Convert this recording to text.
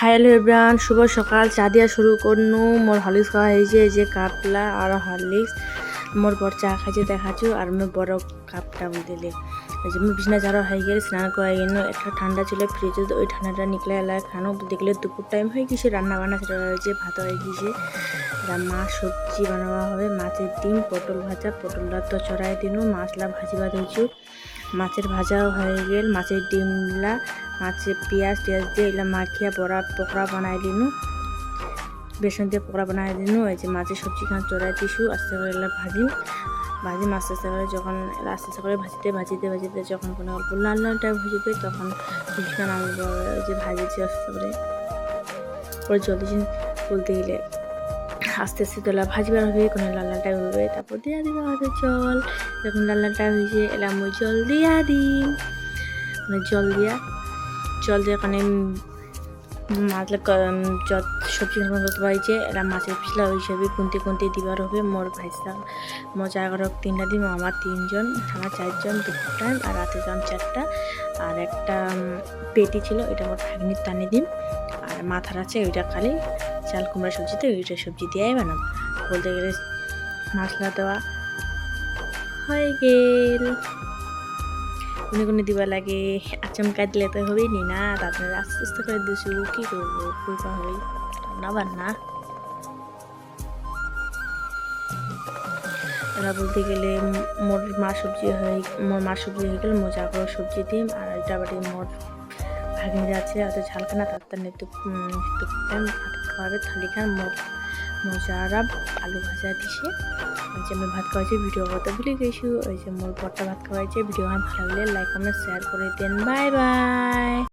Hello everyone শুভ সকাল। চা দিয়া শুরু করনু। মোর হরলিক্স খাওয়া হয়েছে এই যে কাপলা আর হরলিক্স মোর বর চা খাইছে, দেখাচ্ছু, আর আমি বড় কাপটা দিলে। এই যে বিছনা ঝাড়া হয়ে গেলে স্নান করে গেল একটা ঠান্ডা ছিল ফ্রিজে তো ওই ঠান্ডাটা নিকলে এলা খানো। দেখলে দুপুর টাইম হয়ে গেছে রান্না বান্না সেটা হয়েছে ভাত হয়ে গেছে মাছ সবজি বানাবা হবে, মাছের ডিম, পটল ভাজা, পটলটা তো চড়াই দিনু, মাছলা ভাজি ভাজিবা দিয়েছু মাছের ভাজাও হয়ে গেল, মাছের ডিমলা মাছে পেঁয়াজ টিয়াজ দিয়ে এগুলা মাখিয়া বড়া পকোড়া বানাই দিনু। বেসন দিয়ে পকোড়া বানাই দিনু, এই যে মাছের সবজি খান চড়াই দিছু আস্তে করে এগুলো ভাজি। ভাজি আস্তে আস্তে করে যখন আস্তে আস্তে করে ভাজিতে ভাজিতে ভাজিতে যখন কোনো অল্প লাল লাল টাইপ হয়ে যাবে তখন কিছুক্ষণ আমি যে ভাজিছি আস্তে করে। পরে জলদি বলতে গেলে আস্তে আস্তে তোলা ভাজবার হবে কোনো লাল লাল টাইপ হবে, তারপর দিয়া দিবা হবে জল। যখন লাল লাল টাইপ হয়েছে, এলাম ওই জল দিয়া দিই মানে জল দিয়া, জল দিয়ে ওখানে মাছলা যত সবজি করতে পারছে এরা মাছের পিছলা হিসেবে কুন্তি কুন্তি দিবার হবে, মোর ভাইসা মোর জায়গার তিনটা দিন আমার তিনজন, আমার চারজন দুপুর টাইম, আর রাতে যাম চারটা। আর একটা পেটি ছিল এটা আমার ভাগ্নির টানে দিন আর মাথার আছে, ওইটা খালি চাল, কুমড়া সবজিতে ওইটা সবজি দিয়েই বানাম বলতে গেলে মশলা দেওয়া হয়ে গেল। কোনে কোনে দিবা লাগে, আচমকা দিলে তো হবেই নি না? তারপরে আস্তে আস্তে করে দিছু, কি করব? করতে হবে রান্না বান্না। এরা বলতে গেলে মোর মা সবজি হয়ে, মোর মা সবজি হয়ে গেলে মোজা করে সবজি দিম আর এটা বাড়ি মোর ভাগিন যাচ্ছে অত ঝালখানা, তার তার একটু একটু খাওয়াবে থালি খান মোর মোজারা আলু ভাজা দিছে। ওই যে আমি ভাত খাওয়াইছি ভিডিও করতে ভুলে গেছি। ওই যে মোর বরটা ভাত খাওয়াইছে ভিডিও আমার ভালো লাগলে লাইক কমেন্ট শেয়ার করে দেন। Bye bye